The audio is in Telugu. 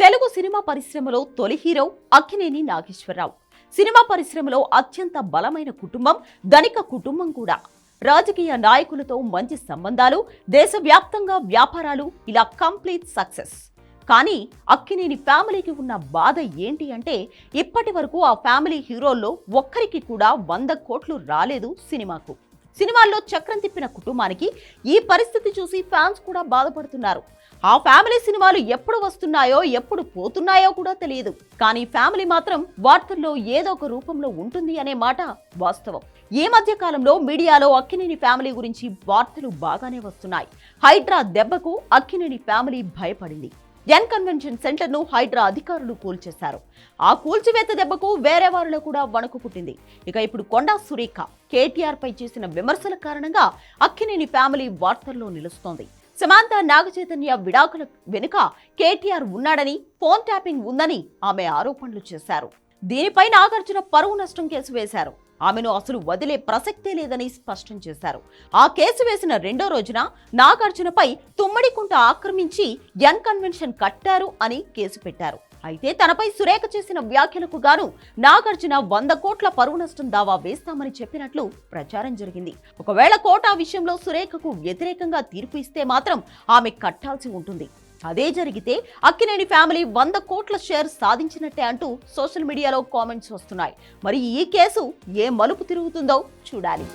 తెలుగు సినిమా పరిశ్రమలో తొలి హీరో అక్కినేని నాగేశ్వరరావు. సినిమా పరిశ్రమలో అత్యంత బలమైన కుటుంబం ధనిక కుటుంబం కూడా. రాజకీయ నాయకులతో మంచి సంబంధాలు దేశవ్యాప్తంగా వ్యాపారాలు ఇలా కంప్లీట్ సక్సెస్. కానీ అక్కినేని ఫ్యామిలీకి ఉన్న బాధ ఏంటి అంటే ఇప్పటి వరకు ఆ ఫ్యామిలీ హీరోల్లో ఒక్కరికి కూడా వంద కోట్లు రాలేదు సినిమాకు. సినిమాల్లో చక్రం తిప్పిన కుటుంబానికి ఈ పరిస్థితి చూసి ఫ్యాన్స్ కూడా బాధపడుతున్నారు. ఆ ఫ్యామిలీ సినిమాలు ఎప్పుడు వస్తున్నాయో ఎప్పుడు పోతున్నాయో కూడా తెలియదు. కానీ ఫ్యామిలీ మాత్రం వార్తల్లో ఏదో ఒక రూపంలో ఉంటుంది అనే మాట వాస్తవం. ఈ మధ్య కాలంలో మీడియాలో అక్కినేని ఫ్యామిలీ గురించి వార్తలు బాగానే వస్తున్నాయి. హైడ్రా దెబ్బకు అక్కినేని ఫ్యామిలీ భయపడింది. ఎన్ కన్వెన్షన్ సెంటర్ను హైడ్రా అధికారులు కూల్చేశారు. ఆ కూల్చివేత దెబ్బకు వేరే వారిలో కూడా వణుకు పుట్టింది. ఇక ఇప్పుడు కొండా సురేఖ కేటీఆర్ పై చేసిన విమర్శల కారణంగా అక్కినేని ఫ్యామిలీ వార్తల్లో నిలుస్తోంది. సమాంత నాగచైతన్య విడాకుల వెనుక కేటీఆర్ ఉన్నాడని ఫోన్ ట్యాపింగ్ ఉందని ఆమె ఆరోపణలు చేశారు. దీనిపై నాగార్జున పరువు నష్టం కేసు వేశారు. ఆమెను అసలు వదిలే ప్రసక్తే లేదని స్పష్టం చేశారు. ఆ కేసు వేసిన రెండో రోజున నాగార్జునపై తుమ్మడికుంట ఆక్రమించి ఎన్ కన్వెన్షన్ కట్టారు అని కేసు పెట్టారు. అయితే తనపై సురేఖ చేసిన వ్యాఖ్యలకు గాను నాగార్జున వంద కోట్ల పరువు నష్టం దావా వేస్తామని చెప్పినట్లు ప్రచారం జరిగింది. ఒకవేళ కోట ఆ విషయంలో సురేఖకు వ్యతిరేకంగా తీర్పు ఇస్తే మాత్రం ఆమె కట్టాల్సి ఉంటుంది. అదే జరిగితే అక్కినేని ఫ్యామిలీ వంద కోట్ల షేర్ సాధించినట్టే అంటూ సోషల్ మీడియాలో కామెంట్స్ వస్తున్నాయి. మరి ఈ కేసు ఏ మలుపు తిరుగుతుందో చూడాలి.